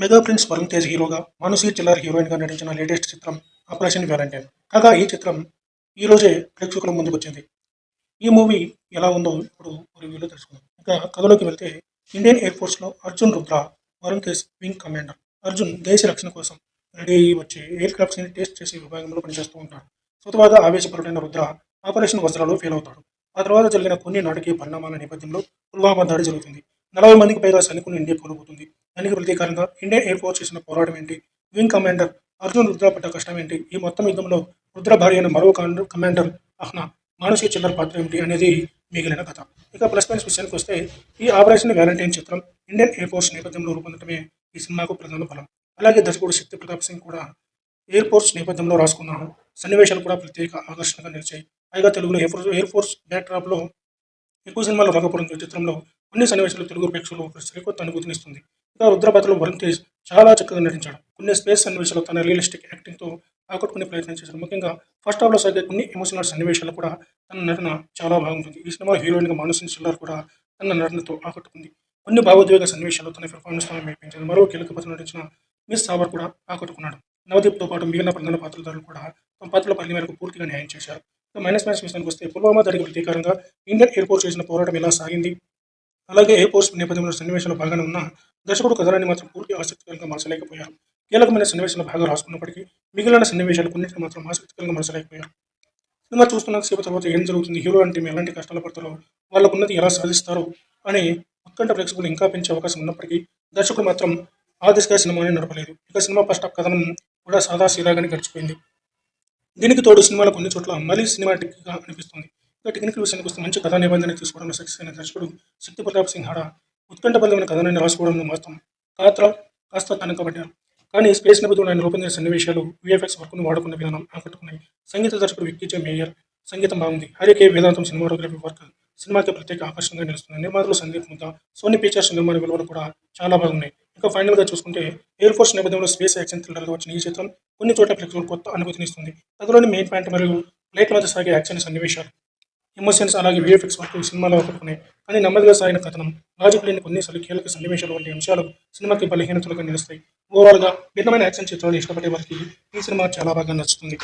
Mega prince Varun Tej హీరోగా మానుసి చిల్లర్ హీరోయిన్గా నటించిన లేటెస్ట్ చిత్రం ఆపరేషన్ వ్యాలంటైన్. కాగా ఈ చిత్రం ఈ రోజే ప్రేక్షకుల ముందుకు వచ్చింది. ఈ మూవీ ఎలా ఉందో ఇప్పుడు రివ్యూలో తెలుసుకుందాం. ఇక కథలోకి వెళ్తే ఇండియన్ ఎయిర్ ఫోర్స్లో అర్జున్ రుద్ర వరుణ్ తేజ్ వింగ్ కమాండర్. అర్జున్ దేశ రక్షణ కోసం రెడీ అయ్యి వచ్చి ఎయిర్ క్రాఫ్ట్స్ని టెస్ట్ చేసే విభాగంలో పనిచేస్తూ ఉంటాడు. స్వతహాగా ఆవేశపరుడైన రుద్ర ఆపరేషన్ వజ్రాలో ఫెయిల్ అవుతాడు. ఆ తర్వాత జరిగిన కొన్ని నాటకీయ పరిణామాల నేపథ్యంలో పుల్వామా దాడి జరుగుతుంది. నలభై మందికి పైగా సైనికులు ఇండియా కోల్పోతుంది. దానికి ప్రతీకారంగా ఇండియన్ ఎయిర్ ఫోర్స్ చేసిన పోరాటం ఏంటి? వింగ్ కమాండర్ అర్జున్ రుద్ర పడ్డ కష్టం ఏంటి? ఈ మొత్తం యుద్ధంలో రుద్ర భార్య అయిన మరో కమాండర్ అహ్నా మానసిక చిల్లర పాత్ర ఏమిటి అనేది మిగిలిన కథ. ఇక ప్లస్ పాయింట్స్ విషయానికి వస్తే ఈ ఆపరేషన్ వ్యాలంటైన్ చిత్రం ఇండియన్ ఎయిర్ ఫోర్స్ నేపథ్యంలో రూపొందడమే ఈ సినిమాకు ప్రధాన బలం. అలాగే దర్శకుడు శక్తి ప్రతాప్ సింగ్ కూడా ఎయిర్ ఫోర్స్ నేపథ్యంలో రాసుకున్నాను సన్నివేశాలు కూడా ప్రత్యేక ఆకర్షణగా నిలిచాయి. పైగా తెలుగులో ఎయిర్ ఫోర్స్ ఎయిర్ ఫోర్స్ బ్యాక్డ్రాప్లో ఎక్కువ సినిమాలు రాకపోవడం ఈ చిత్రంలో కొన్ని సన్నివేశాలు తెలుగు ప్రేక్షకులు ఒక సరికొత్త అనుభూతినిస్తుంది ఇంకా రుద్రపాత్రలో వరుణ్ తేజ్ చాలా చక్కగా నటించాడు. కొన్ని స్పేస్ సన్నివేశాలు తన రియలిస్టిక్ యాక్టింగ్తో ఆకట్టుకునే ప్రయత్నం చేశాడు. ముఖ్యంగా ఫస్ట్ హాఫ్లో సాగే కొన్ని ఎమోషనల్ సన్నివేశాలు కూడా తన నటన చాలా బాగుంటుంది. ఈ సినిమా హీరోయిన్గా మానసిన్ చిల్లర్ కూడా తన నటనతో ఆకట్టుకుంది. కొన్ని భావోద్వేగ సన్నివేశాలు తన పెర్ఫార్మెన్స్ మెప్పించారు మరో కీలక పాత్ర నటించిన మిస్ సావర్ కూడా ఆకట్టుకున్నాడు. నవదీప్తో పాటు మిగిలిన ప్రధాన పాత్రధారులు కూడా తమ పాత్రల పరిధి మేరకు పూర్తిగా న్యాయం చేశారు. మైనస్ మైనస్ విషయానికి వస్తే పుల్వామా దాడికి ప్రతీకారంగా ఇండియన్ ఎయిర్ ఫోర్స్ చేసిన పోరాటం ఎలా సాగింది? అలాగే ఎయిర్ ఫోర్స్ నేపథ్యంలో సన్నివేశాలు బాగానే ఉన్న దర్శకుడు కథనాన్ని మాత్రం పూర్తి ఆసక్తికరంగా మార్చలేకపోయారు. కీలకమైన సన్నివేశాలు బాగా రాసుకున్నప్పటికీ మిగిలిన సన్నివేశాలు కొన్నింటిని మాత్రం ఆసక్తికరంగా మార్చలేకపోయారు. సినిమా చూస్తున్న సేపు తర్వాత ఏం జరుగుతుంది హీరో అంటే ఎలాంటి కష్టాలు పడతారో వాళ్ళకున్నది ఎలా సాధిస్తారో అని ఉత్కంఠ ప్రేక్షకులు ఇంకా పెంచే అవకాశం ఉన్నప్పటికీ దర్శకుడు మాత్రం ఆ దిశగా సినిమాని నడపలేదు. ఇక సినిమా ఫస్ట్ హాఫ్ కథనం కూడా సాదా సీదాగానే గడిచిపోయింది. దీనికి తోడు సినిమాలో కొన్ని చోట్ల మళ్ళీ సినిమాటిక్గా అనిపిస్తుంది. ఇక టెక్నికల్ విషయానికి వస్తే మంచి కథా నిబంధన తీసుకోవడంలో సక్సెస్ అయిన దర్శకుడు శక్తి ప్రతాప్ సింగ్ హడా ఉత్కంఠ ఉత్కంఠబద్ధమైన కథనాన్ని రాసుకోవడంలో మాత్రం కాత్ర కాస్త తనకబడ్డారు కానీ స్పేస్ నేపథ్యంలో ఆయన రూపొందిన సన్నివేశాలు విఎఫ్ఎక్స్ వర్క్ను వాడుకున్న విధానం ఆకట్టుకున్నాయి. సంగీత దర్శకుడు విక్కీచే మేయర్ సంగీతం బాగుంది. హరికే వేదాంతం సినిమాటోగ్రఫీ వర్క్ సినిమాకి ప్రత్యేక ఆకర్షణగా నిలుస్తుంది. నిర్మాతలు సందీప్ ముద్ద సోనీ పిక్చర్స్ నిర్మాణ విలువలు కూడా చాలా బాగున్నాయి. ఇంకా ఫైనల్గా చూసుకుంటే ఎయిర్ ఫోర్స్ నేపథ్యంలో స్పేస్ యాక్షన్ థ్రిల్లర్గా వచ్చిన ఈ చిత్రం కొన్ని చోట్ల ప్రేక్షకులు కొత్త అనుభూతినిస్తుంది అందులోని మెయిన్ పాయింట్ మరియు ప్లేట్ మధ్య సాగే యాక్షన్ సన్నివేశాలు. ఎమోషన్స్ అలాగే విఎఫ్ఎక్స్ వరకు సినిమాలో ఒప్పుకునే కానీ నెమ్మదిగా సాగిన కథనం లాజిక్ లేని కొన్నిసార్లు కీలక సన్నివేశాలు వంటి అంశాలు సినిమాకి బలహీనతలుగా నిలుస్తాయి. ఓవరాల్గా భిన్నమైన యాక్షన్ చిత్రాలు ఇష్టపడే వారికి ఈ సినిమా చాలా బాగా నచ్చుతుంది.